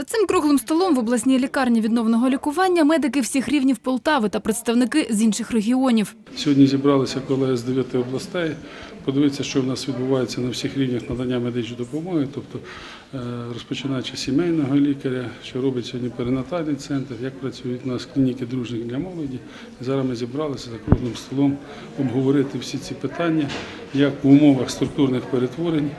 За цим круглим столом в обласній лікарні відновного лікування медики всіх рівнів Полтави та представники з інших регіонів. Сьогодні зібралися колеги з дев'яти областей. Подивитися, що в нас відбувається на всіх рівнях надання медичної допомоги, тобто е, розпочинаючи сімейного лікаря, що робить сьогодні перинатальний центр, як працюють у нас клініки дружних для молоді. Зараз ми зібралися за круглим столом обговорити всі ці питання, як в умовах структурних перетворень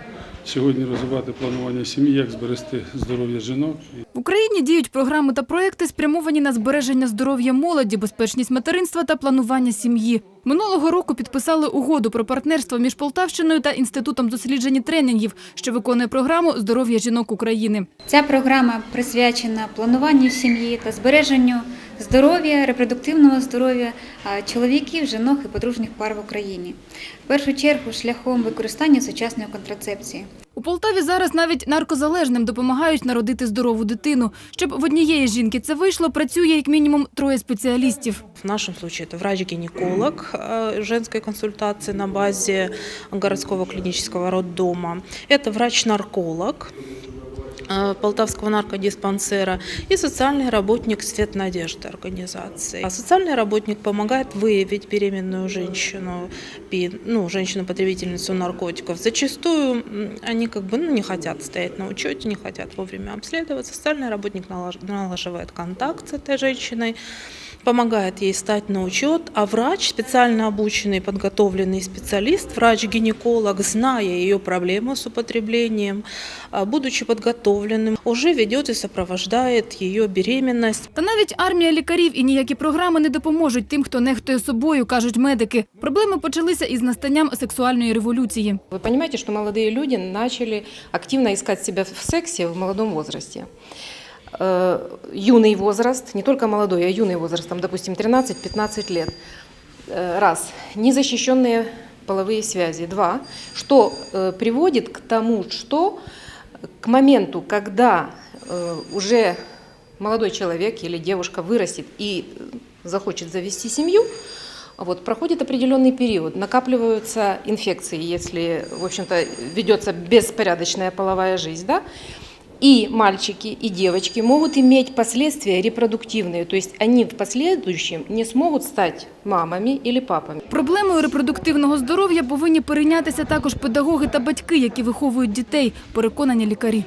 сьогодні розвивати планування сім'ї, як зберегти здоров'я жінок. В Україні діють програми та проекти, спрямовані на збереження здоров'я молоді, безпечність материнства та планування сім'ї. Минулого року підписали угоду про партнерство між Полтавщиною та Інститутом досліджень і тренінгів, що виконує програму Здоров'я жінок України. Ця програма присвячена плануванню сім'ї та збереженню здоров'я, репродуктивного здоров'я а, чоловіків, жінок і подружніх пар в Україні. В першу чергу шляхом використання сучасної контрацепції. У Полтаві зараз навіть наркозалежним допомагають народити здорову дитину. Щоб в однієї жінки це вийшло, працює як мінімум троє спеціалістів. В нашем случае это врач-гинеколог э, женской консультации на базе городского клинического роддома. Это врач-нарколог э, Полтавского наркодиспансера и социальный работник «Свет надежды» организации. А социальный работник помогает выявить беременную женщину, пи- ну, женщину-потребительницу наркотиков. Зачастую м, они как бы ну, не хотят стоять на учете, не хотят вовремя обследоваться. Социальный работник налаж- налаживает контакт с этой женщиной, помогает ей стать на учет, а врач, специально обученный, подготовленный специалист, врач-гинеколог, зная ее проблему с употреблением, а, будучи подготовленным, уже ведет и сопровождает ее беременность. Та навіть армія лікарів і ніякі програми не допоможуть тим, хто нехтує собою, кажуть медики. Проблеми почалися із настанням сексуальної революції. Вы понимаете, что молодые люди начали активно искать себя в сексе в молодом возрасте. Э, Юный возраст, не только молодой, а юный возраст, там, допустим, 13-15 лет. Э, Раз. Незащищенные половые связи. Два. Что э, приводит к тому, что к моменту, когда уже молодой человек или девушка вырастет и захочет завести семью, вот, проходит определенный период, накапливаются инфекции, если, в общем-то, ведется беспорядочная половая жизнь, да, и мальчики, и девочки могут иметь последствия репродуктивные, то есть они в последующем не смогут стать мамами или папами. Проблемою репродуктивного здоров'я повинні перейнятися також педагоги та батьки, які виховують дітей, переконані лікарі.